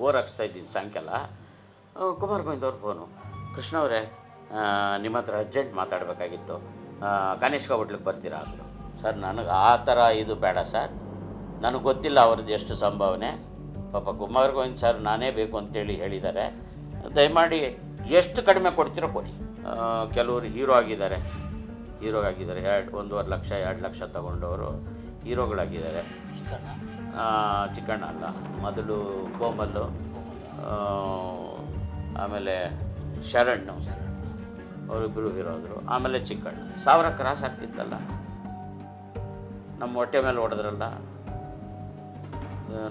Bore ಹಾಕ್ಸ್ತಾ ಇದ್ದೀನಿ ಸಾಯಂಕಾಲ. Kumar ಗೋವಿಂದವ್ರ phone Krishna ಅವರೇ ನಿಮ್ಮ ಹತ್ರ ಅರ್ಜೆಂಟ್ ಮಾತಾಡಬೇಕಾಗಿತ್ತು. ಕನಿಷ್ಕ ಹೋಟ್ಲಿಗೆ ಬರ್ತೀರಾ? ಅಂದರು ಸರ್, ನನಗೆ ಆ ಥರ ಇದು ಬೇಡ ಸರ್. ನನಗೆ ಗೊತ್ತಿಲ್ಲ ಅವ್ರದ್ದು ಎಷ್ಟು ಸಂಭಾವನೆ. ಪಾಪ ಕುಮಾರ್ ಗೋವಿಂದ್ ಸರ್ ನಾನೇ ಬೇಕು ಅಂತೇಳಿ ಹೇಳಿದ್ದಾರೆ. ದಯಮಾಡಿ ಎಷ್ಟು ಕಡಿಮೆ ಕೊಡ್ತೀರೋ ಕೊಡಿ. ಕೆಲವರು ಹೀರೋ ಆಗಿದ್ದಾರೆ. ಹೀರೋ ಆಗಿದ್ದಾರೆ. ಎರಡು, ಒಂದೂವರೆ ಲಕ್ಷ, ಎರಡು ಲಕ್ಷ ತಗೊಂಡವರು ಹೀರೋಗಳಾಗಿದ್ದಾರೆ ಚಿಕ್ಕಣ್ಣ ಅಲ್ಲ ಮೊದಲು ಕೋಮಲ್ಲು ಆಮೇಲೆ ಶರಣ್. ಅವರಿಬ್ಬರು ಇರೋದ್ರು ಆಮೇಲೆ ಚಿಕ್ಕಣ್ಣ. ಸಾವಿರ ಕ್ರಾಸ್ ಆಗ್ತಿತ್ತಲ್ಲ. ನಮ್ಮ ಹೊಟ್ಟೆ ಮೇಲೆ ಹೊಡೆದ್ರಲ್ಲ.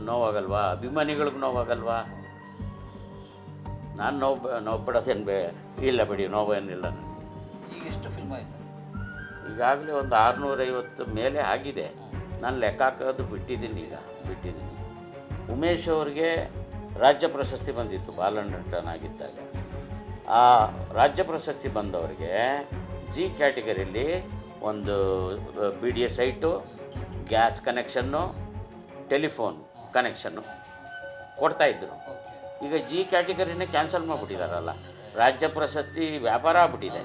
ನೋವಾಗಲ್ವಾ? ಅಭಿಮಾನಿಗಳಿಗೆ ನೋವಾಗಲ್ವಾ? ನಾನು ನೋವು ನೋವು ಪಡೋದೇನು ಬೇ? ಇಲ್ಲ ಬಿಡಿ ನೋವೇನಿಲ್ಲ ನನಗೆ. ಈಗ ಎಷ್ಟು ಫಿಲ್ಮ್ ಆಯಿತು? ಈಗಾಗಲೇ ಒಂದು ಆರುನೂರೈವತ್ತು ಮೇಲೆ ಆಗಿದೆ. ನಾನು ಲೆಕ್ಕ ಹಾಕೋದು ಬಿಟ್ಟಿದ್ದೀನಿ ಈಗ ಬಿಟ್ಟಿದ್ದೀನಿ. ಉಮೇಶ್ ಅವ್ರಿಗೆ ರಾಜ್ಯ ಪ್ರಶಸ್ತಿ ಬಂದಿತ್ತು ಬಾಲನಟನಾಗಿದ್ದಾಗ ಆ ರಾಜ್ಯ ಪ್ರಶಸ್ತಿ ಬಂದವರಿಗೆ ಜಿ ಕ್ಯಾಟಗರಿಲಿ ಒಂದು B D S site gas connection telephone ಕನೆಕ್ಷನ್ನು ಕೊಡ್ತಾಯಿದ್ರು ಈಗ ಜಿ ಕ್ಯಾಟಗರಿನೇ ಕ್ಯಾನ್ಸಲ್ ಮಾಡಿಬಿಟ್ಟಿದಾರಲ್ಲ ರಾಜ್ಯ ಪ್ರಶಸ್ತಿ ವ್ಯಾಪಾರ ಆಗ್ಬಿಟ್ಟಿದೆ.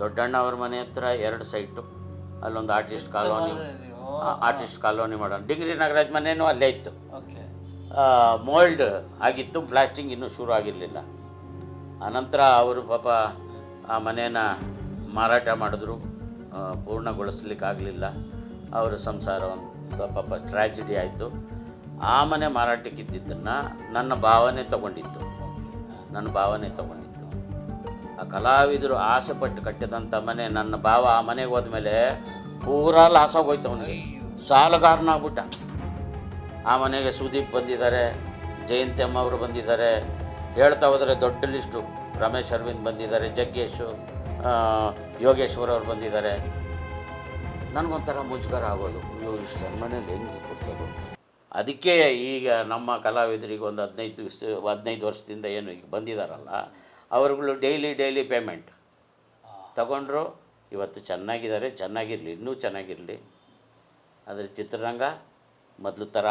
ದೊಡ್ಡಣ್ಣ ಅವ್ರ ಮನೆ ಹತ್ರ ಎರಡು ಸೈಟು ಅಲ್ಲೊಂದು ಆರ್ಟಿಸ್ಟ್ ಕಾಲೋನಿ ಆರ್ಟಿಸ್ಟ್ ಕಾಲೋನಿ ಮಾಡೋಣ. ಡಿಗ್ರಿ ನಾಗರಾಜ್ ಮನೆಯೂ ಅಲ್ಲೇ ಇತ್ತು. ಓಕೆ. ಮೋಲ್ಡ್ ಆಗಿತ್ತು ಬ್ಲಾಸ್ಟಿಂಗ್ ಇನ್ನೂ ಶುರು ಆಗಿರಲಿಲ್ಲ. ಆನಂತರ ಅವರು ಪಾಪ ಆ ಮನೇನ ಮಾರಾಟ ಮಾಡಿದ್ರು. ಪೂರ್ಣಗೊಳಿಸ್ಲಿಕ್ಕಾಗಲಿಲ್ಲ. ಅವರ ಸಂಸಾರ ಒಂದು ಪಾಪ ಟ್ರ್ಯಾಜಿಡಿ ಆಯಿತು. ಆ ಮನೆ ಮಾರಾಟಕ್ಕಿದ್ದನ್ನು ನನ್ನ ಭಾವನೆ ತಗೊಂಡಿತ್ತು. ನನ್ನ ಭಾವನೆ ತಗೊಂಡಿತ್ತು. ಆ ಕಲಾವಿದರು ಆಸೆ ಪಟ್ಟು ಕಟ್ಟಿದಂಥ ಮನೆ ನನ್ನ ಭಾವ ಆ ಮನೆಗೆ ಹೋದ್ಮೇಲೆ ಪೂರಾ ಲಾಸ್ ಆಗೋಯ್ತು ಅವನಿಗೆ. ಸಾಲಗಾರನಾಗ್ಬಿಟ್ಟ. ಆ ಮನೆಗೆ ಸುದೀಪ್ ಬಂದಿದ್ದಾರೆ, ಜಯಂತಿ ಅವರು ಬಂದಿದ್ದಾರೆ, ಹೇಳ್ತಾ ಹೋದರೆ ದೊಡ್ಡ ಲಿಸ್ಟು. ರಮೇಶ್ ಅರವಿಂದ್ ಬಂದಿದ್ದಾರೆ, ಜಗ್ಗೇಶ್ ಯೋಗೇಶ್ವರ ಅವ್ರು ಬಂದಿದ್ದಾರೆ. ನನಗೊಂಥರ ಮುಜುಗರ ಆಗೋದು. ಅಯ್ಯೋ, ಇಷ್ಟು, ಮನೇಲಿ ಹೆಂಗೆ ಅದಕ್ಕೆ ಈಗ ನಮ್ಮ ಕಲಾವಿದರಿಗೆ ಒಂದು ಹದಿನೈದು ದಿವಸ, ಹದಿನೈದು ವರ್ಷದಿಂದ ಏನು ಈಗ ಬಂದಿದ್ದಾರಲ್ಲ ಅವರುಗಳು ಡೈಲಿ ಡೈಲಿ ಪೇಮೆಂಟ್. ತಗೊಂಡ್ರು ಇವತ್ತು ಚೆನ್ನಾಗಿದ್ದಾರೆ ಚೆನ್ನಾಗಿರಲಿ ಇನ್ನೂ ಚೆನ್ನಾಗಿರಲಿ. ಆದರೆ ಚಿತ್ರರಂಗ ಮೊದಲು ಥರ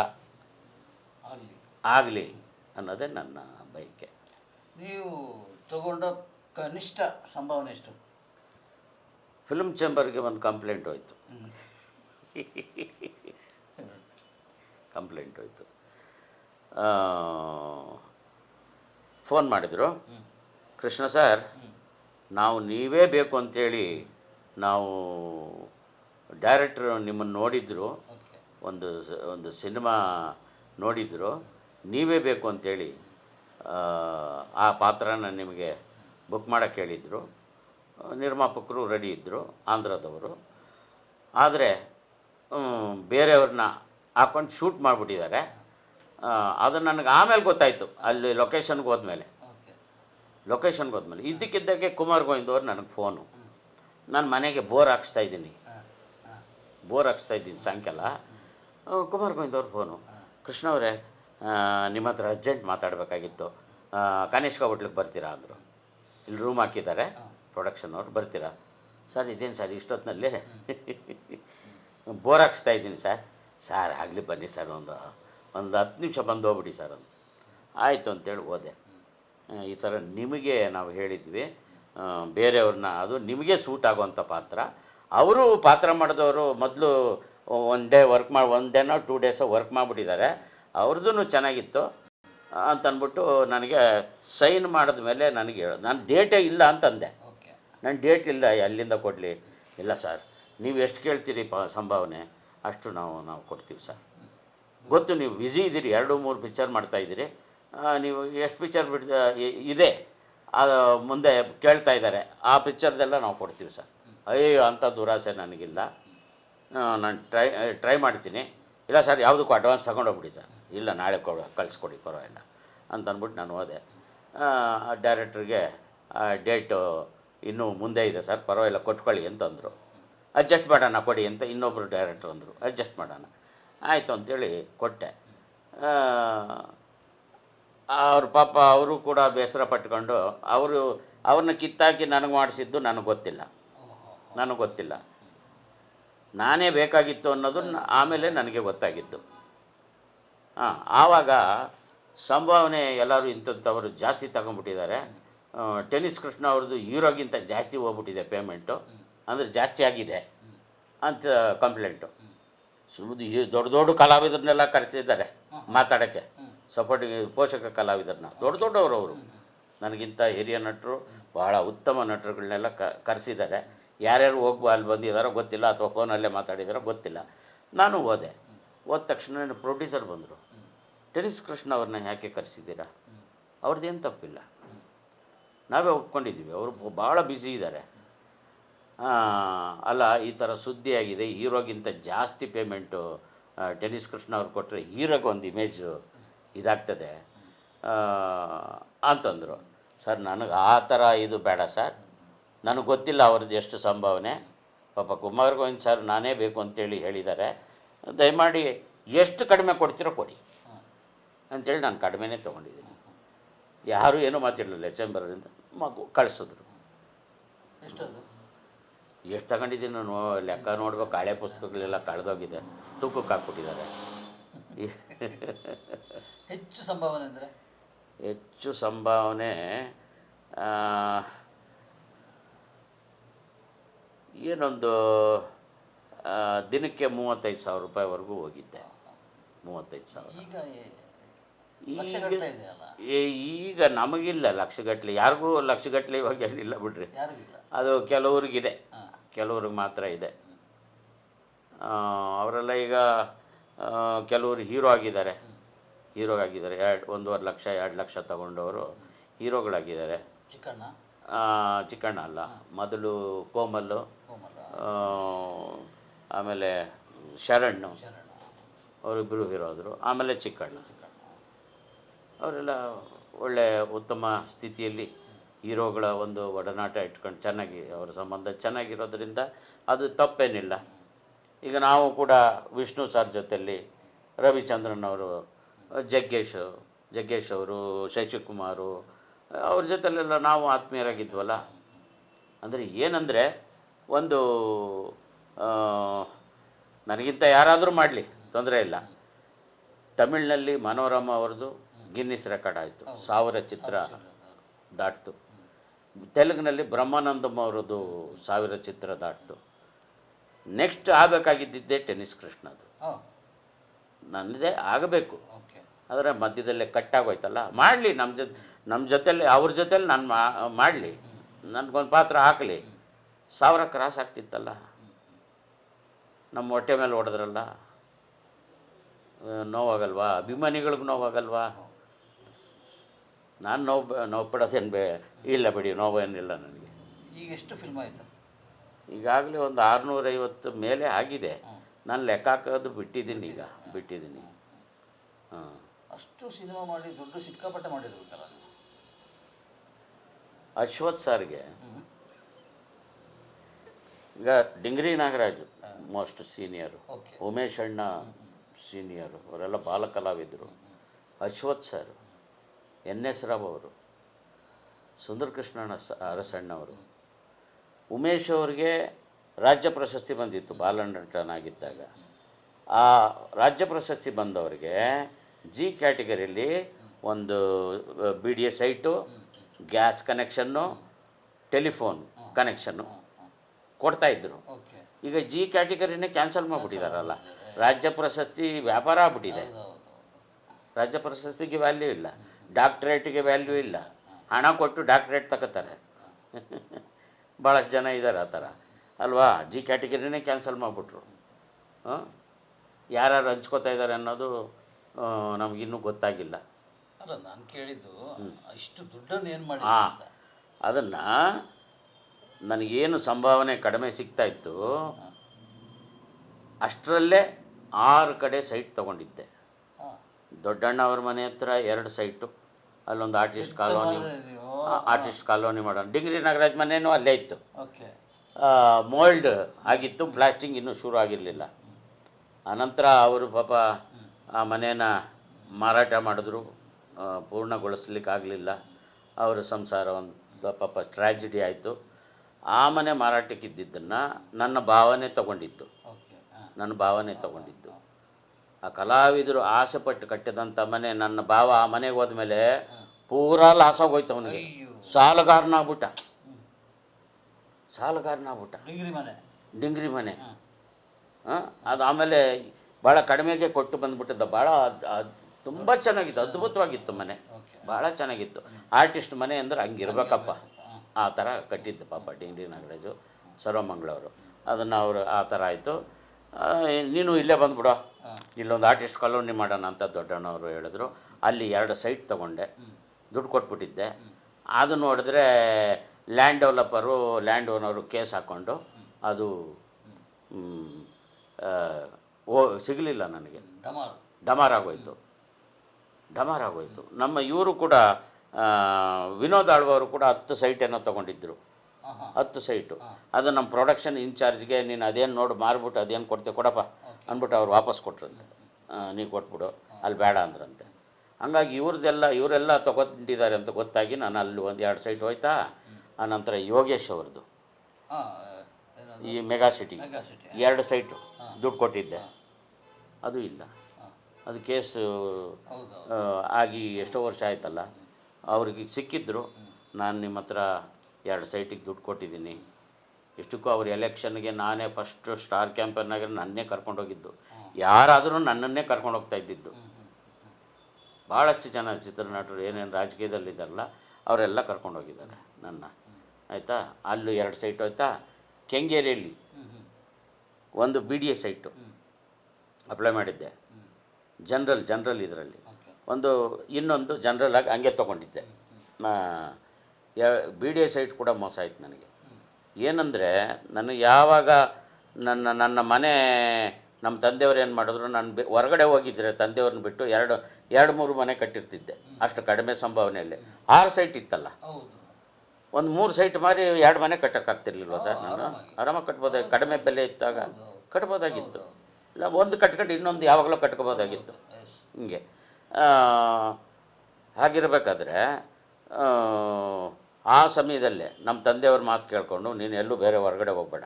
ಆಗಲಿ. ಆಗಲಿ ಅನ್ನೋದೇ ನನ್ನ ಬಯಕೆ. ನೀವು ತಗೊಂಡ ಕನಿಷ್ಠ ಸಂಭಾವನೆ ಎಷ್ಟು? ಫಿಲ್ಮ್ ಚೇಂಬರ್ಗೆ ಒಂದು ಕಂಪ್ಲೇಂಟ್ ಹೋಯ್ತು. ಕಂಪ್ಲೇಂಟ್ ಹೋಯಿತು. ಫೋನ್ ಮಾಡಿದರು. ಕೃಷ್ಣ ಸರ್ ನಾವು ನೀವೇ ಬೇಕು ಅಂತೇಳಿ ನಾವು ಡೈರೆಕ್ಟ್ರು ನಿಮ್ಮನ್ನು ನೋಡಿದ್ರು ಒಂದು ಒಂದು ಸಿನಿಮಾ ನೋಡಿದ್ರು ನೀವೇ ಬೇಕು ಅಂತೇಳಿ ಆ, ಪಾತ್ರನ ನಿಮಗೆ ಬುಕ್ ಮಾಡೋಕ್ಕೆ ಹೇಳಿದರು. ನಿರ್ಮಾಪಕರು ರೆಡಿ ಇದ್ದರು ಆಂಧ್ರದವರು. ಆದರೆ ಬೇರೆಯವ್ರನ್ನ ಹಾಕೊಂಡು ಶೂಟ್ ಮಾಡಿಬಿಟ್ಟಿದ್ದಾರೆ. ಅದು ನನಗೆ ಆಮೇಲೆ ಗೊತ್ತಾಯಿತು ಅಲ್ಲಿ ಲೊಕೇಶನ್ಗೆ ಹೋದ್ಮೇಲೆ. ಲೊಕೇಶನ್ಗೆ ಹೋದ್ಮೇಲೆ. ಇದ್ದಕ್ಕಿದ್ದಕ್ಕೆ ಕುಮಾರ್ ಗೋವಿಂದ್ ಅವ್ರು ನನಗೆ ಫೋನು. ನಾನು ಮನೆಗೆ ಬೋರ್ ಹಾಕ್ಸ್ತಾ ಇದ್ದೀನಿ. ಬೋರ್ ಹಾಕ್ಸ್ತಾ ಇದ್ದೀನಿ ಸಾಯಂಕಾಲ. ಕುಮಾರ್ ಗೋವಿಂದವ್ರ ಅವ್ರ ಫೋನು ಕೃಷ್ಣ ಅವರೇ ನಿಮ್ಮ ಹತ್ರ ಅರ್ಜೆಂಟ್ ಮಾತಾಡಬೇಕಾಗಿತ್ತು. ಕನಿಷ್ಕ ಹೋಟ್ಲಿಗೆ ಬರ್ತೀರಾ ಅಂದರು. ಇಲ್ಲಿ ರೂಮ್ ಹಾಕಿದ್ದಾರೆ. ಪ್ರೊಡಕ್ಷನ್ ಅವ್ರು ಬರ್ತೀರಾ? ಸರ್ ಇದೇನು ಸರ್ ಇಷ್ಟೊತ್ತಿನಲ್ಲಿ ಬೋರ್ ಹಾಕ್ಸ್ತಾ ಇದ್ದೀನಿ ಸರ್. ಸರ್ ಆಗಲಿ ಬನ್ನಿ ಸರ್ ಒಂದು ಒಂದು ಹತ್ತು ನಿಮಿಷ ಬಂದು ಹೋಗ್ಬಿಡಿ ಸರ್ ಅಂತ. ಆಯಿತು ಅಂತೇಳಿ ಹೋದೆ. ಈ ಥರ ನಿಮಗೆ ನಾವು ಹೇಳಿದ್ವಿ. ಬೇರೆಯವ್ರನ್ನ ಅದು ನಿಮಗೆ ಸೂಟ್ ಆಗುವಂಥ ಪಾತ್ರ. ಅವರು ಪಾತ್ರ ಮಾಡಿದವರು ಮೊದಲು ಒನ್ ಡೇ ವರ್ಕ್ ಮಾಡಿ ಒನ್ ಡೇನೋ ಟೂ ಡೇಸೋ ವರ್ಕ್ ಮಾಡಿಬಿಟ್ಟಿದ್ದಾರೆ. ಅವ್ರದ್ದು ಚೆನ್ನಾಗಿತ್ತು. ಅಂತನ್ಬಿಟ್ಟು ಅಂತಂದ್ಬಿಟ್ಟು ನನಗೆ ಸೈನ್ ಮಾಡಿದ ಮೇಲೆ ನನಗೆ ಹೇಳು ನಾನು ಡೇಟೇ ಇಲ್ಲ ಅಂತಂದೆ. ಓಕೆ. ನಾನು ಡೇಟ್ ಇಲ್ಲ ಅಲ್ಲಿಂದ ಕೊಡಲಿ? ಇಲ್ಲ ಸರ್ ನೀವು ಎಷ್ಟು ಕೇಳ್ತೀರಿ ಪ ಸಂಭಾವನೆ? ಅಷ್ಟು ನಾವು ನಾವು ಕೊಡ್ತೀವಿ ಸರ್ ಗೊತ್ತು ನೀವು ಬ್ಯುಸಿ ಇದ್ದೀರಿ ಎರಡು ಮೂರು ಪಿಕ್ಚರ್ ಮಾಡ್ತಾಯಿದ್ದೀರಿ ನೀವು ಎಷ್ಟು ಪಿಕ್ಚರ್ ಬಿಡ್ತಾ ಇದೆ. ಮುಂದೆ ಕೇಳ್ತಾ ಇದ್ದಾರೆ. ಆ ಪಿಕ್ಚರ್ದೆಲ್ಲ ನಾವು ಕೊಡ್ತೀವಿ ಸರ್. ಅಯ್ಯೋ ಅಂಥ ದುರಾಸೆ ನನಗಿಲ್ಲ. ನಾನು ಟ್ರೈ ಟ್ರೈ ಮಾಡ್ತೀನಿ. ಇಲ್ಲ ಸರ್, ಯಾವುದಕ್ಕೂ ಅಡ್ವಾನ್ಸ್ ತಗೊಂಡೋಗ್ಬಿಡಿ ಸರ್. ಇಲ್ಲ, ನಾಳೆ ಕೊ, ಕಳಿಸ್ಕೊಡಿ, ಪರವಾಗಿಲ್ಲ ಅಂತ ಅಂದ್ಬಿಟ್ಟು ನಾನು ಹೋದೆ. ಡೈರೆಕ್ಟ್ರಿಗೆ ಡೇಟು ಇನ್ನೂ ಮುಂದೆ ಇದೆ ಸರ್. ಪರವಾಗಿಲ್ಲ, ಕೊಟ್ಕೊಳ್ಳಿ ಅಂತಂದರು ಅಡ್ಜಸ್ಟ್ ಮಾಡೋಣ, ಕೊಡಿ ಅಂತ ಇನ್ನೊಬ್ಬರು ಡೈರೆಕ್ಟ್ರ್ ಅಂದರು. ಅಡ್ಜಸ್ಟ್ ಮಾಡೋಣ. ಆಯಿತು ಅಂತೇಳಿ ಕೊಟ್ಟೆ. ಅವ್ರ ಪಾಪ ಅವರು ಕೂಡ ಬೇಸರ ಪಟ್ಕೊಂಡು ಅವರು ಅವ್ರನ್ನ ಕಿತ್ತಾಕಿ ನನಗೆ ಮಾಡಿಸಿದ್ದು ನನಗೆ ಗೊತ್ತಿಲ್ಲ. ನನಗೆ ಗೊತ್ತಿಲ್ಲ. ನಾನೇ ಬೇಕಾಗಿತ್ತು ಅನ್ನೋದು ನ- ಆಮೇಲೆ ನನಗೆ ಗೊತ್ತಾಗಿದ್ದು. ಹಾಂ, ಆವಾಗ ಸಂಭಾವನೆ ಎಲ್ಲರೂ ಇಂಥದ್ದವರು ಜಾಸ್ತಿ ತಗೊಂಡ್ಬಿಟ್ಟಿದ್ದಾರೆ. ಟೆನಿಸ್ ಕೃಷ್ಣ ಅವ್ರದ್ದು ಹೀರೋಗಿಂತ ಜಾಸ್ತಿ ಹೋಗ್ಬಿಟ್ಟಿದೆ ಪೇಮೆಂಟು. ಅಂದರೆ ಜಾಸ್ತಿ ಆಗಿದೆ ಅಂತ ಕಂಪ್ಲೇಂಟು. ಸುಮ್ಮನೆ ದೊಡ್ಡ ದೊಡ್ಡ ಕಲಾವಿದರನ್ನೆಲ್ಲ ಕರೆಸಿದ್ದಾರೆ ಮಾತಾಡೋಕ್ಕೆ. ಸಪೋರ್ಟಿಗೆ ಪೋಷಕ ಕಲಾವಿದರನ್ನ. ದೊಡ್ಡ ದೊಡ್ಡವರು ಅವರು. ನನಗಿಂತ ಹಿರಿಯ ನಟರು, ಬಹಳ ಉತ್ತಮ ನಟರುಗಳನ್ನೆಲ್ಲ ಕ, ಕರೆಸಿದ್ದಾರೆ. ಯಾರ್ಯಾರು ಹೋಗಿ ಅಲ್ಲಿ ಬಂದಿದ್ದಾರೋ ಗೊತ್ತಿಲ್ಲ, ಅಥವಾ ಫೋನಲ್ಲೇ ಮಾತಾಡಿದಾರೋ ಗೊತ್ತಿಲ್ಲ. ನಾನು ಹೋದೆ. ಹೋದ ತಕ್ಷಣ ಪ್ರೊಡ್ಯೂಸರ್ ಬಂದರು. ಟೆನಿಸ್ ಕೃಷ್ಣ ಅವ್ರನ್ನ ಯಾಕೆ ಕರೆಸಿದ್ದೀರಾ? ಅವ್ರದ್ದೇನು ತಪ್ಪಿಲ್ಲ. ನಾವೇ ಒಪ್ಕೊಂಡಿದ್ದೀವಿ. ಅವರು ಭಾಳ ಬ್ಯುಸಿ ಇದ್ದಾರೆ. ಅಲ್ಲ, ಈ ಥರ ಸುದ್ದಿಯಾಗಿದೆ. ಹೀರೋಗಿಂತ ಜಾಸ್ತಿ ಪೇಮೆಂಟು ಟೆನಿಸ್ ಕೃಷ್ಣ ಅವ್ರು ಕೊಟ್ಟರೆ ಹೀರೋಗೆ ಒಂದು ಇಮೇಜು ಇದಾಗ್ತದೆ. ಅಂತಂದರು. ಸರ್ ನನಗೆ ಆ ಥರ ಇದು ಬೇಡ ಸರ್. ನನಗೆ ಗೊತ್ತಿಲ್ಲ ಅವ್ರದ್ದು ಎಷ್ಟು ಸಂಭಾವನೆ. ಪಾಪ ಕುಮಾರ್ ಗೋವಿಂದ್ ಸರ್ ನಾನೇ ಬೇಕು ಅಂತೇಳಿ ಹೇಳಿದ್ದಾರೆ. ದಯಮಾಡಿ ಎಷ್ಟು ಕಡಿಮೆ ಕೊಡ್ತೀರೋ ಕೊಡಿ. ಅಂತೇಳಿ ನಾನು ಕಡಿಮೆನೇ ತೊಗೊಂಡಿದ್ದೀನಿ. ಯಾರೂ ಏನೂ ಮಾತಿರಲಿಲ್ಲ ಬರೋದ್ರಿಂದ. ಮಗು ಕಳಿಸಿದ್ರು. ಎಷ್ಟು ತಗೊಂಡಿದ್ದೀನಿ ನೋ ಲೆಕ್ಕ ನೋಡ್ಬೇಕು ಹಳೆ ಪುಸ್ತಕಗಳೆಲ್ಲ ಕಳೆದೋಗಿದೆ. ತೂಕಕ್ಕೆ ಹಾಕ್ಬಿಟ್ಟಿದ್ದಾರೆ. ಹೆಚ್ಚು ಸಂಭಾವನೆ ಅಂದರೆ? ಹೆಚ್ಚು ಸಂಭಾವನೆ ಏನೊಂದು ದಿನಕ್ಕೆ ಮೂವತ್ತೈದು ಸಾವಿರ ರೂಪಾಯಿವರೆಗೂ ಹೋಗಿದ್ದೆ. ಮೂವತ್ತೈದು ಸಾವಿರ. ಈಗ ಲಕ್ಷಗಟ್ಟಲೆ ಇದೆಯಲ್ಲ? ಈ- ಈಗ ನಮಗಿಲ್ಲ ಲಕ್ಷಗಟ್ಟಲೆ. ಯಾರಿಗೂ ಲಕ್ಷಗಟ್ಟಲೆ ಇವಾಗ ಏನಿಲ್ಲ ಬಿಡ್ರಿ. ಅದು ಕೆಲವ್ರಿಗಿದೆ. ಕೆಲವ್ರಿಗೆ ಮಾತ್ರ ಇದೆ. ಅವರೆಲ್ಲ ಈಗ ಕೆಲವರು ಹೀರೋ ಆಗಿದ್ದಾರೆ. ಹೀರೋ ಆಗಿದ್ದಾರೆ ಎರಡು ಒಂದೂವರೆ ಲಕ್ಷ ಎರಡು ಲಕ್ಷ ತಗೊಂಡವರು ಹೀರೋಗಳಾಗಿದ್ದಾರೆ. ಚಿಕ್ಕಣ್ಣ? ಚಿಕ್ಕಣ್ಣ ಅಲ್ಲ. ಮೊದಲು ಕೋಮಲ್ಲು ಕೋಮಲ ಆಮೇಲೆ ಶರಣ್. ಶರಣ. ಅವರಿಬ್ಬರು ಹೀರೋ ಆದರು. ಆಮೇಲೆ ಚಿಕ್ಕಣ್ಣ. ಚಿಕ್ಕಣ್ಣ. ಅವರೆಲ್ಲ ಒಳ್ಳೆ ಉತ್ತಮ ಸ್ಥಿತಿಯಲ್ಲಿ ಹೀರೋಗಳ ಒಂದು ಒಡನಾಟ ಇಟ್ಕೊಂಡು ಚೆನ್ನಾಗಿ ಅವರ ಸಂಬಂಧ ಚೆನ್ನಾಗಿರೋದ್ರಿಂದ ಅದು ತಪ್ಪೇನಿಲ್ಲ. ಈಗ ನಾವು ಕೂಡ ವಿಷ್ಣು ಸರ್ ಜೊತೆಯಲ್ಲಿ ರವಿಚಂದ್ರನ್ ಅವರು ಜಗ್ಗೇಶ್ ಜಗ್ಗೇಶ್ ಅವರು ಶಶಿಕುಮಾರು ಅವ್ರ ಜೊತೆಲೆಲ್ಲ ನಾವು ಆತ್ಮೀಯರಾಗಿದ್ವಲ್ಲ. ಅಂದರೆ ಏನಂದರೆ ಒಂದು ನನಗಿಂತ ಯಾರಾದರೂ ಮಾಡಲಿ ತೊಂದರೆ ಇಲ್ಲ. ತಮಿಳಿನಲ್ಲಿ ಮನೋರಮ ಅವ್ರದ್ದು ಗಿನ್ನಿಸ್ ರೆಕಾರ್ಡ್ ಆಯಿತು. ಸಾವಿರ ಚಿತ್ರ ದಾಟ್ತು. ತೆಲುಗಿನಲ್ಲಿ ಬ್ರಹ್ಮಾನಂದಮ್ಮ ಅವರದ್ದು ಸಾವಿರ ಚಿತ್ರ ದಾಟ್ತು. ನೆಕ್ಸ್ಟ್ ಆಗಬೇಕಾಗಿದ್ದಿದ್ದೇ ಟೆನಿಸ್ ಕೃಷ್ಣದು ನನ್ನದೇ ಆಗಬೇಕು. ಆದರೆ ಮಧ್ಯದಲ್ಲೇ ಕಟ್ಟಾಗೋಯ್ತಲ್ಲ? ಮಾಡಲಿ ನಮ್ಮ ಜೊತೆ ನಮ್ಮ ಜೊತೆಲಿ ಅವ್ರ ಜೊತೆಲಿ ನಾನು ಮಾಡಲಿ. ನನಗೊಂದು ಪಾತ್ರ ಹಾಕಲಿ. ಸಾವಿರ ಕ್ರಾಸ್ ಆಗ್ತಿತ್ತಲ್ಲ? ನಮ್ಮ ಹೊಟ್ಟೆ ಮೇಲೆ ಹೊಡೆದ್ರಲ್ಲ? ನೋವಾಗಲ್ವಾ? ಅಭಿಮಾನಿಗಳಿಗೂ ನೋವಾಗಲ್ವಾ? ನಾನು ನೋವು ನೋವು ಪಡೋದೇನು ಬೇ ಇಲ್ಲ ಬಿಡಿ ನೋವೇನಿಲ್ಲ ನನಗೆ. ಈಗ ಎಷ್ಟು ಫಿಲ್ಮ್ ಆಯಿತು? ಈಗಾಗಲೇ ಒಂದು ಆರುನೂರೈವತ್ತು ಮೇಲೆ ಆಗಿದೆ. ನಾನು ಲೆಕ್ಕ ಹಾಕೋದು ಬಿಟ್ಟಿದ್ದೀನಿ ಈಗ ಬಿಟ್ಟಿದ್ದೀನಿ ಹಾಂ ಅಷ್ಟು ಸಿನಿಮಾ ಮಾಡಿ ದುಡ್ಡು ಸಿಕ್ಕಾಪಟ್ಟೆ ಮಾಡಿರ್ಬೇಕಲ್ಲ. ನೀವು ಅಶ್ವಥ್ ಸಾರ್ಗೆ ಈಗ Dingri Nagaraju most senior okay. Umesh ಅಣ್ಣ ಸೀನಿಯರು ಅವರೆಲ್ಲ ಬಾಲ ಕಲಾವಿದರು. Ashwath sir N S Rao ಅವರು ಸುಂದರ ಕೃಷ್ಣಣ್ಣ ಸ ಅರಸಣ್ಣವರು. ಉಮೇಶ್ ಅವ್ರಿಗೆ ರಾಜ್ಯ ಪ್ರಶಸ್ತಿ ಬಂದಿತ್ತು ಬಾಲನಟನಾಗಿದ್ದಾಗ. ಆ ರಾಜ್ಯ ಪ್ರಶಸ್ತಿ ಬಂದವರಿಗೆ ಜಿ ಕ್ಯಾಟಗರಿಯಲ್ಲಿ ಒಂದು B D S site gas connection telephone ಕನೆಕ್ಷನ್ನು ಕೊಡ್ತಾಯಿದ್ರು ಈಗ ಜಿ ಕ್ಯಾಟಗರಿನೇ ಕ್ಯಾನ್ಸಲ್ ಮಾಡಿಬಿಟ್ಟಿದಾರಲ್ಲ. ರಾಜ್ಯ ಪ್ರಶಸ್ತಿ ವ್ಯಾಪಾರ ಆಗ್ಬಿಟ್ಟಿದೆ. ರಾಜ್ಯ ಪ್ರಶಸ್ತಿಗೆ ವ್ಯಾಲ್ಯೂ ಇಲ್ಲ. ಡಾಕ್ಟ್ರೇಟಿಗೆ ವ್ಯಾಲ್ಯೂ ಇಲ್ಲ. ಹಣ ಕೊಟ್ಟು ಡಾಕ್ಟ್ರೇಟ್ ತಗೋತಾರೆ ಭಾಳಷ್ಟು ಜನ ಇದ್ದಾರೆ ಆ ಥರ. ಅಲ್ವಾ? ಜಿ ಕ್ಯಾಟಗರಿನೇ ಕ್ಯಾನ್ಸಲ್ ಮಾಡಿಬಿಟ್ರು. ಹಾಂ? ಯಾರ್ಯಾರು ಹಂಚ್ಕೋತಾ ಇದ್ದಾರೆ ಅನ್ನೋದು ನಮಗಿನ್ನೂ ಗೊತ್ತಾಗಿಲ್ಲ. ಅಲ್ಲ ನಾನು ಕೇಳಿದ್ದು ಇಷ್ಟು ದುಡ್ಡನ್ನು ಏನು ಮಾಡಿ ಹಾಂ ಅದನ್ನು ನನಗೇನು ಸಂಭಾವನೆ ಕಡಿಮೆ ಸಿಗ್ತಾ ಇತ್ತು ಅಷ್ಟರಲ್ಲೇ ಆರು ಕಡೆ ಸೈಟ್ ತೊಗೊಂಡಿದ್ದೆ. ದೊಡ್ಡಣ್ಣ ಅವ್ರ ಮನೆ ಹತ್ರ ಎರಡು ಸೈಟು ಅಲ್ಲೊಂದು ಆರ್ಟಿಸ್ಟ್ ಕಾಲೋನಿ. ಆರ್ಟಿಸ್ಟ್ ಕಾಲೋನಿ ಮಾಡೋಣ. ಡಿಗ್ರಿ ನಾಗರಾಜ್ ಮನೆಯೂ ಅಲ್ಲೇ ಇತ್ತು. ಓಕೆ. ಮೋಲ್ಡ್ ಆಗಿತ್ತು ಬ್ಲಾಸ್ಟಿಂಗ್ ಇನ್ನೂ ಶುರು ಆಗಿರಲಿಲ್ಲ. ಅನಂತರ ಅವರು ಪಾಪ ಆ ಮನೇನ ಮಾರಾಟ ಮಾಡಿದ್ರು ಪೂರ್ಣಗೊಳಿಸ್ಲಿಕ್ಕಾಗಲಿಲ್ಲ. ಅವರ ಸಂಸಾರ ಒಂದು ಪಾಪ ಟ್ರ್ಯಾಜಿಡಿ ಆಯಿತು. ಆ ಮನೆ ಮಾರಾಟಕ್ಕಿದ್ದನ್ನು ನನ್ನ ಭಾವನೆ ತಗೊಂಡಿತ್ತು. ನನ್ನ ಭಾವನೆ ತಗೊಂಡಿತ್ತು. ಆ ಕಲಾವಿದರು ಆಸೆ ಪಟ್ಟು ಕಟ್ಟಿದಂಥ ಮನೆ ನನ್ನ ಭಾವ ಆ ಮನೆಗೆ ಹೋದ್ಮೇಲೆ ಪೂರ ಲಾಸ್ ಆಗೋಯ್ತು ಅವನಿಗೆ. ಸಾಲಗಾರನಾಗ್ಬಿಟ್ಟ. ಸಾಲಗಾರನಾಗ್ಬಿಟ್ಟ. ಡಿಂಗ್ರಿ ಮನೆ. ಡಿಂಗ್ರಿ ಮನೆ. ಹಾಂ. ಅದು ಆಮೇಲೆ ಭಾಳ ಕಡಿಮೆಗೆ ಕೊಟ್ಟು ಬಂದ್ಬಿಟ್ಟಿದ್ದ. ಭಾಳ ತುಂಬ ಚೆನ್ನಾಗಿತ್ತು ಅದ್ಭುತವಾಗಿತ್ತು ಮನೆ. ಭಾಳ ಚೆನ್ನಾಗಿತ್ತು. ಆರ್ಟಿಸ್ಟ್ ಮನೆ ಅಂದ್ರೆ ಹಂಗಿರ್ಬೇಕಪ್ಪ. ಆ ಥರ ಕಟ್ಟಿದ್ದು ಪಾಪ ಡಿಂಗ್ರಿ ನಾಗರಾಜು ಸರ್ವಮಂಗಳವರು ಅದನ್ನು ಅವರು ಆ ಥರ ಆಯಿತು. ನೀನು ಇಲ್ಲೇ ಬಂದ್ಬಿಡೋ. ಇಲ್ಲೊಂದು ಆರ್ಟಿಸ್ಟ್ ಕಾಲೋನಿ ಮಾಡೋಣ ಅಂತ ದೊಡ್ಡಣ್ಣವರು ಹೇಳಿದ್ರು. ಅಲ್ಲಿ ಎರಡು ಸೈಟ್ ತೊಗೊಂಡೆ. ದುಡ್ಡು ಕೊಟ್ಬಿಟ್ಟಿದ್ದೆ. ಅದು ನೋಡಿದ್ರೆ land developer land owner case ಹಾಕ್ಕೊಂಡು ಅದು ಓ ಸಿಗಲಿಲ್ಲ ನನಗೆ. ಡಮಾರ್. ಡಮಾರಾಗೋಯ್ತು. ಡಮಾರ್ ಆಗೋಯ್ತು ನಮ್ಮ ಇವರು ಕೂಡ ವಿನೋದ್ ಆಳ್ವರು ಕೂಡ ಹತ್ತು ಸೈಟ್ ಏನೋ ತೊಗೊಂಡಿದ್ರು. ಹಾಂ ಹಾಂ ಹತ್ತು ಸೈಟು. ಅದು ನಮ್ಮ ಪ್ರೊಡಕ್ಷನ್ ಇನ್ಚಾರ್ಜ್ಗೆ ನೀನು ಅದೇನು ನೋಡಿ ಮಾರ್ಬಿಟ್ಟು ಅದೇನು ಕೊಡ್ತೆ ಕೊಡಪ್ಪ. ಅಂದ್ಬಿಟ್ಟು ಅವ್ರು ವಾಪಸ್ ಕೊಟ್ರಂತೆ. ನೀವು ಕೊಟ್ಬಿಡು. ಅಲ್ಲಿ ಬೇಡ ಅಂದ್ರಂತೆ. ಹಂಗಾಗಿ ಇವ್ರದ್ದೆಲ್ಲ ಇವರೆಲ್ಲ ತೊಗೊತಿದ್ದಾರೆ ಅಂತ ಗೊತ್ತಾಗಿ ನಾನು ಅಲ್ಲಿ ಒಂದು ಎರಡು ಸೈಟ್ ಹೋಯ್ತಾ ಆನಂತರ ಯೋಗೇಶ್ ಅವ್ರದ್ದು. ಈ ಮೆಗಾ ಸಿಟಿ. ಮೆಗಾ ಸಿಟಿ ಎರಡು ಸೈಟು. ದುಡ್ಡು ಕೊಟ್ಟಿದ್ದೆ. ಅದು ಇಲ್ಲ. ಅದು ಕೇಸು ಆಗಿ ಎಷ್ಟೋ ವರ್ಷ ಆಯ್ತಲ್ಲ. ಅವ್ರಿಗೆ ಸಿಕ್ಕಿದ್ರು. ನಾನು ನಿಮ್ಮ ಹತ್ರ ಎರಡು ಸೈಟಿಗೆ ದುಡ್ಡು ಕೊಟ್ಟಿದ್ದೀನಿ. ಇಷ್ಟಕ್ಕೂ ಅವ್ರ ಎಲೆಕ್ಷನ್ಗೆ ನಾನೇ ಫಸ್ಟ್ ಸ್ಟಾರ್ ಕ್ಯಾಂಪೇನಾಗ ನನ್ನೇ ಕರ್ಕೊಂಡೋಗಿದ್ದು ಯಾರಾದರೂ ನನ್ನನ್ನೇ ಕರ್ಕೊಂಡು ಹೋಗ್ತಾ ಇದ್ದಿದ್ದು. ಭಾಳಷ್ಟು ಜನ ಚಿತ್ರನಟರು ಏನೇನು ರಾಜಕೀಯದಲ್ಲಿದ್ದಾರಲ್ಲ, ಅವರೆಲ್ಲ ಕರ್ಕೊಂಡೋಗಿದ್ದಾರೆ ನನ್ನ. ಆಯಿತಾ? ಅಲ್ಲೂ ಎರಡು ಸೈಟ್ ಹೋಯ್ತಾ? ಕೆಂಗೇರಿಯಲ್ಲಿ. ಒಂದು B D A site apply ಮಾಡಿದ್ದೆ. ಜನ್ರಲ್ ಜನ್ರಲ್ ಇದರಲ್ಲಿ. ಒಂದು ಇನ್ನೊಂದು ಜನ್ರಲ್ ಆಗಿ ಹಂಗೆ ತೊಗೊಂಡಿದ್ದೆ. ಬಿ ಡಿ ಎ ಸೈಟ್ ಕೂಡ ಮೋಸ ಆಯ್ತು ನನಗೆ. ಏನಂದರೆ ನಾನು ಯಾವಾಗ ನನ್ನ ನನ್ನ ಮನೆ ನಮ್ಮ ತಂದೆಯವ್ರು ಏನು ಮಾಡಿದ್ರು ನಾನು ಬೆ ಹೊರಗಡೆ ಹೋಗಿದ್ರೆ ತಂದೆಯವ್ರನ್ನ ಬಿಟ್ಟು ಎರಡು ಎರಡು ಮೂರು ಮನೆ ಕಟ್ಟಿರ್ತಿದ್ದೆ. ಅಷ್ಟು ಕಡಿಮೆ ಸಂಭಾವನೆಯಲ್ಲಿ. ಆರು ಸೈಟ್ ಇತ್ತಲ್ಲ. ಹೌದು. ಒಂದು ಮೂರು ಸೈಟ್ ಮಾರಿ ಎರಡು ಮನೆ ಕಟ್ಟೋಕ್ಕಾಗ್ತಿರ್ಲಿಲ್ವ ಸರ್ ನಾನು? ಆರಾಮಾಗಿ ಕಟ್ಬೋದಾಗಿ ಕಡಿಮೆ ಬೆಲೆ ಇದ್ದಾಗ ಕಟ್ಬೋದಾಗಿತ್ತು. ಇಲ್ಲ ಒಂದು ಕಟ್ಕೊಂಡು ಇನ್ನೊಂದು ಯಾವಾಗಲೂ ಕಟ್ಕೋಬೋದಾಗಿತ್ತು. ಹಿಂಗೆ. ಹಾಗಿರಬೇಕಾದ್ರೆ ಆ, ಸಮಯದಲ್ಲೇ ನಮ್ಮ ತಂದೆಯವ್ರ ಮಾತು ಕೇಳಿಕೊಂಡು ನೀನು ಎಲ್ಲೂ ಬೇರೆ ಹೊರಗಡೆ ಹೋಗ್ಬೇಡ.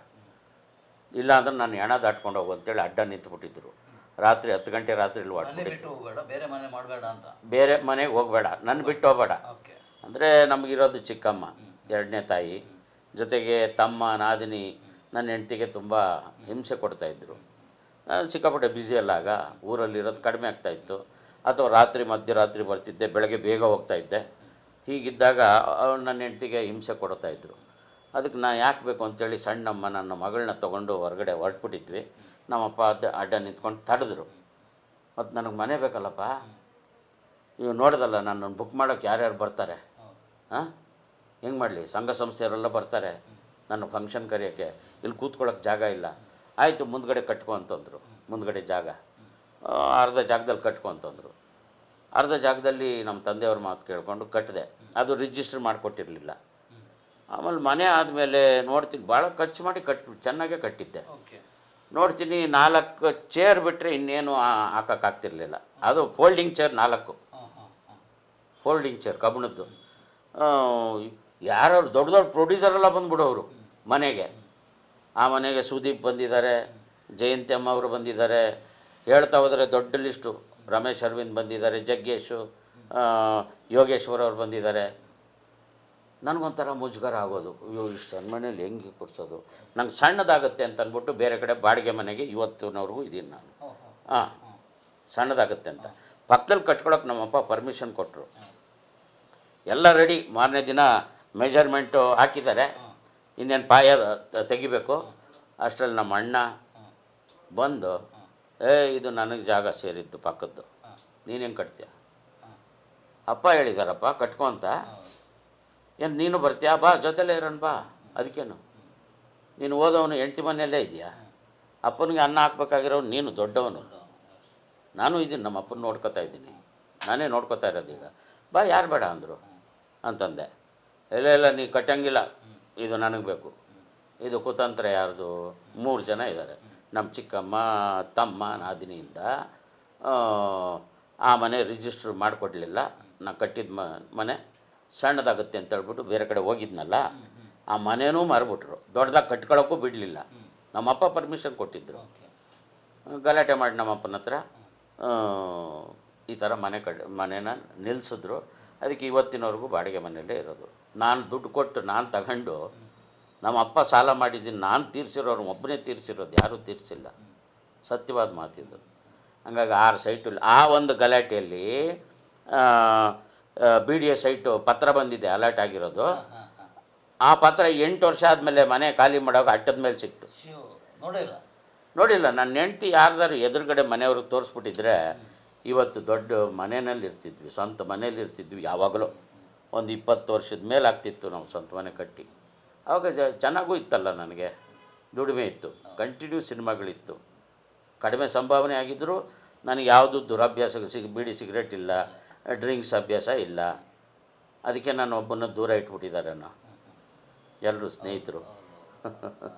ಇಲ್ಲ ಅಂದ್ರೆ ನಾನು ಹೆಣ ದಾಟ್ಕೊಂಡು ಹೋಗು ಅಂತೇಳಿ ಅಡ್ಡ ನಿಂತುಬಿಟ್ಟಿದ್ರು. ರಾತ್ರಿ ಹತ್ತು ಗಂಟೆ ರಾತ್ರಿ ಇಲ್ಲಿ ಬೇರೆ ಮನೆ ಮಾಡಬೇಡ ಅಂತ. ಬೇರೆ ಮನೆಗೆ ಹೋಗಬೇಡ ನನ್ನ ಬಿಟ್ಟು ಹೋಗಬೇಡ. ಅಂದರೆ ನಮಗಿರೋದು ಚಿಕ್ಕಮ್ಮ. ಎರಡನೇ ತಾಯಿ ಜೊತೆಗೆ ತಮ್ಮ ನಾದಿನಿ ನನ್ನ ಹೆಂಡ್ತಿಗೆ ತುಂಬ ಹಿಂಸೆ ಕೊಡ್ತಾಯಿದ್ರು ಸಿಕ್ಕಾಪಟ್ಟೆ ಬ್ಯುಸಿ ಅಲ್ಲಾಗ ಊರಲ್ಲಿರೋದು ಕಡಿಮೆ ಆಗ್ತಾಯಿತ್ತು ಅಥವಾ ರಾತ್ರಿ ಮಧ್ಯರಾತ್ರಿ ಬರ್ತಿದ್ದೆ, ಬೆಳಗ್ಗೆ ಬೇಗ ಹೋಗ್ತಾಯಿದ್ದೆ ಹೀಗಿದ್ದಾಗ ಅವ್ರು ನನ್ನ ಹೆಂಡ್ತಿಗೆ ಹಿಂಸೆ ಕೊಡ್ತಾಯಿದ್ರು ಅದಕ್ಕೆ ನಾನು ಯಾಕೆ ಬೇಕು ಅಂತೇಳಿ ಸಣ್ಣಮ್ಮ ನನ್ನ ಮಗಳನ್ನ ತೊಗೊಂಡು ಹೊರಗಡೆ ಹೊರಟ್ಬಿಟ್ಟಿದ್ವಿ. ನಮ್ಮಪ್ಪ ಅಡ್ಡ ಅಡ್ಡ ನಿಂತ್ಕೊಂಡು ತಡೆದ್ರು. ಮತ್ತು ನನಗೆ ಮನೆ ಬೇಕಲ್ಲಪ್ಪ? ನೀವು ನೋಡಿದಲ್ಲ, ನನ್ನನ್ನು ಬುಕ್ ಮಾಡೋಕ್ಕೆ ಯಾರ್ಯಾರು ಬರ್ತಾರೆ? ಹಾಂ? ಹೆಂಗೆ ಮಾಡಲಿ? ಸಂಘ ಸಂಸ್ಥೆಯವರೆಲ್ಲ ಬರ್ತಾರೆ. ನನ್ನ ಫಂಕ್ಷನ್ ಕರೆಯೋಕ್ಕೆ. ಇಲ್ಲಿ ಕೂತ್ಕೊಳ್ಳೋಕೆ ಜಾಗ ಇಲ್ಲ. ಆಯಿತು ಮುಂದ್ಗಡೆ ಕಟ್ಕೊ ಅಂತಂದರು. ಮುಂದ್ಗಡೆ ಜಾಗ. ಅರ್ಧ ಜಾಗದಲ್ಲಿ ಕಟ್ಕೊ ಅಂತಂದರು. ಅರ್ಧ ಜಾಗದಲ್ಲಿ ನಮ್ಮ ತಂದೆಯವ್ರ ಮಾತು ಕೇಳಿಕೊಂಡು ಕಟ್ಟಿದೆ ಅದು ರಿಜಿಸ್ಟರ್ ಮಾಡಿಕೊಟ್ಟಿರಲಿಲ್ಲ. ಆಮೇಲೆ ಮನೆ ಆದಮೇಲೆ ನೋಡ್ತೀನಿ ಭಾಳ ಖರ್ಚು ಮಾಡಿ ಕಟ್ ಚೆನ್ನಾಗೇ ಕಟ್ಟಿದ್ದೆ. ನೋಡ್ತೀನಿ ನಾಲ್ಕು ಚೇರ್ ಬಿಟ್ಟರೆ ಇನ್ನೇನು ಹಾಕೋಕ್ಕಾಗ್ತಿರ್ಲಿಲ್ಲ ಅದು ಫೋಲ್ಡಿಂಗ್ ಚೇರ್ ನಾಲ್ಕು. ಫೋಲ್ಡಿಂಗ್ ಚೇರ್ ಕಬ್ಬಣದ್ದು. ಯಾರು ದೊಡ್ಡ ದೊಡ್ಡ ಪ್ರೊಡ್ಯೂಸರೆಲ್ಲ ಬಂದ್ಬಿಡೋರು ಮನೆಗೆ. ಆ ಮನೆಗೆ ಸುದೀಪ್ ಬಂದಿದ್ದಾರೆ, ಜಯಂತಿ ಅಮ್ಮ ಅವರು ಬಂದಿದ್ದಾರೆ, ಹೇಳ್ತಾ ಹೋದರೆ ದೊಡ್ಡ ಲಿಸ್ಟು ರಮೇಶ್ ಅರವಿಂದ್ ಬಂದಿದ್ದಾರೆ, ಜಗ್ಗೇಶು ಯೋಗೇಶ್ವರ್ ಅವ್ರು ಬಂದಿದ್ದಾರೆ. ನನಗೊಂಥರ ಮುಜುಗರ ಆಗೋದು. ಅಯ್ಯೋ, ಇಷ್ಟು ನನ್ನ ಮನೇಲಿ ಹೆಂಗೆ ಕೊಡ್ಸೋದು? ನಂಗೆ ಸಣ್ಣದಾಗುತ್ತೆ ಅಂತ ಅಂದ್ಬಿಟ್ಟು ಬೇರೆ ಕಡೆ ಬಾಡಿಗೆ ಮನೆಗೆ ಇವತ್ತಿನವರೆಗೂ ಇದ್ದೀನಿ ನಾನು. ಹಾಂ ಸಣ್ಣದಾಗುತ್ತೆ ಅಂತ. ಪಕ್ಕದಲ್ಲಿ ಕಟ್ಕೊಳಕ್ಕೆ ನಮ್ಮಪ್ಪ ಪರ್ಮಿಷನ್ ಕೊಟ್ಟರು ಎಲ್ಲ ರೆಡಿ ಮಾರನೇ ದಿನ ಮೆಜರ್ಮೆಂಟು ಹಾಕಿದ್ದಾರೆ. ಇನ್ನೇನು ಪಾಯ ತೆಗಿಬೇಕು. ಅಷ್ಟರಲ್ಲಿ ನಮ್ಮ ಅಣ್ಣ ಬಂದು ಏ ಇದು ನನಗೆ ಜಾಗ ಸೇರಿದ್ದು ಪಕ್ಕದ್ದು. ನೀನು ಹೆಂಗೆ ಕಟ್ತೀಯ? ಅಪ್ಪ ಹೇಳಿದಾರಪ್ಪ ಕಟ್ಕೊಂತ. ಏನು ನೀನು ಬರ್ತೀಯ? ಬಾ ಜೊತೆಲೇ ಇರೋಣ ಬಾ. ಅದಕ್ಕೇನು ನೀನು ಓದೋನು ಹೆಂಡ್ತಿ ಮನೆಯಲ್ಲೇ ಇದೆಯಾ? ಅಪ್ಪನಿಗೆ ಅನ್ನ ಹಾಕ್ಬೇಕಾಗಿರೋನು ನೀನು ದೊಡ್ಡವನು. ನಾನು ಇದ್ದೀನಿ ನಮ್ಮ ಅಪ್ಪನ ನೋಡ್ಕೊತಾ ಇದ್ದೀನಿ. ನಾನೇ ನೋಡ್ಕೊತಾ ಇರೋದು ಈಗ. ಬಾ ಯಾರು ಬೇಡ ಅಂದರು. ಅಂತಂದೆ. ಇಲ್ಲ ಇಲ್ಲ ನೀ ಕಟ್ಟಂಗಿಲ್ಲ. ಇದು ನನಗೆ ಬೇಕು. ಇದು ಕುತಂತ್ರ ಯಾರ್ದು? ಮೂರು ಜನ ಇದ್ದಾರೆ ನಮ್ಮ ಚಿಕ್ಕಮ್ಮ ತಮ್ಮ ನಾದಿನಿಯಿಂದ ಆ, ಮನೆ ರಿಜಿಸ್ಟ್ರ್ ಮಾಡಿಕೊಡ್ಲಿಲ್ಲ. ನಾ ಕಟ್ಟಿದ ಮ ಮನೆ ಸಣ್ಣದಾಗುತ್ತೆ ಅಂತ ಹೇಳ್ಬಿಟ್ಟು ಬೇರೆ ಕಡೆ ಹೋಗಿದ್ನಲ್ಲ ಆ ಮನೆನೂ ಮಾರ್ಬಿಟ್ರು. ದೊಡ್ಡದಾಗಿ ಕಟ್ಕೊಳ್ಳೋಕ್ಕೂ ಬಿಡಲಿಲ್ಲ. ನಮ್ಮಪ್ಪ ಪರ್ಮಿಷನ್ ಕೊಟ್ಟಿದ್ದರು ಗಲಾಟೆ ಮಾಡಿ ನಮ್ಮಪ್ಪನ ಹತ್ರ ಈ ಥರ ಮನೆ ಕಟ್ ಮನೇನ ನಿಲ್ಲಿಸಿದ್ರು ಅದಕ್ಕೆ ಇವತ್ತಿನವರೆಗೂ ಬಾಡಿಗೆ ಮನೆಯಲ್ಲೇ ಇರೋದು. ನಾನು ದುಡ್ಡು ಕೊಟ್ಟು ನಾನು ತಗೊಂಡು ನಮ್ಮ ಅಪ್ಪ ಸಾಲ ಮಾಡಿದ್ದೀನಿ ನಾನು ತೀರಿಸಿರೋರು ಒಬ್ಬನೇ ತೀರಿಸಿರೋದು ಯಾರೂ ತೀರಿಸಿಲ್ಲ. ಸತ್ಯವಾದ ಮಾತಿದ್ದು ಹಂಗಾಗಿ ಆರು ಸೈಟು ಆ ಒಂದು ಗಲಾಟೆಯಲ್ಲಿ ಬಿ ಡಿ ಎ ಸೈಟು ಪತ್ರ ಬಂದಿದೆ ಅಲರ್ಟ್ ಆಗಿರೋದು. ಆ ಪತ್ರ ಎಂಟು ವರ್ಷ ಆದಮೇಲೆ ಮನೆ ಖಾಲಿ ಮಾಡೋಕೆ ಅಟ್ಟದ ಮೇಲೆ ಸಿಕ್ತು. ನೋಡಿಲ್ಲ? ನೋಡಿಲ್ಲ. ನನ್ನ ಹೆಂಡ್ತಿ ಯಾರ್ದಾರು ಎದುರುಗಡೆ ಮನೆಯವ್ರಿಗೆ ತೋರಿಸ್ಬಿಟ್ಟಿದ್ರೆ ಇವತ್ತು ದೊಡ್ಡ ಮನೆಯಲ್ಲಿ ಇರ್ತಿದ್ವಿ ಸ್ವಂತ ಮನೆಯಲ್ಲಿ ಇರ್ತಿದ್ವಿ ಯಾವಾಗಲೂ. ಒಂದು ಇಪ್ಪತ್ತು ವರ್ಷದ ಮೇಲೆ ಆಗ್ತಿತ್ತು ನಾವು ಸ್ವಂತ ಮನೆ ಕಟ್ಟಿ. ಆವಾಗ ಜ, ಚೆನ್ನಾಗೂ ಇತ್ತಲ್ಲ ನನಗೆ, ದುಡಿಮೆ ಇತ್ತು ಕಂಟಿನ್ಯೂ ಸಿನಿಮಾಗಳಿತ್ತು. ಕಡಿಮೆ ಸಂಭಾವನೆ ಆಗಿದ್ದರೂ ನನಗೆ ಯಾವುದು ದುರಭ್ಯಾಸ, ಸಿಗ್, ಬೀಡಿ ಸಿಗರೇಟ್ ಇಲ್ಲ, ಡ್ರಿಂಕ್ಸ್ ಅಭ್ಯಾಸ ಇಲ್ಲ. ಅದಕ್ಕೆ ನಾನು ಒಬ್ಬನ ದೂರ ಇಟ್ಬಿಟ್ಟಿದ್ದಾರೆ ಎಲ್ಲರೂ ಸ್ನೇಹಿತರು.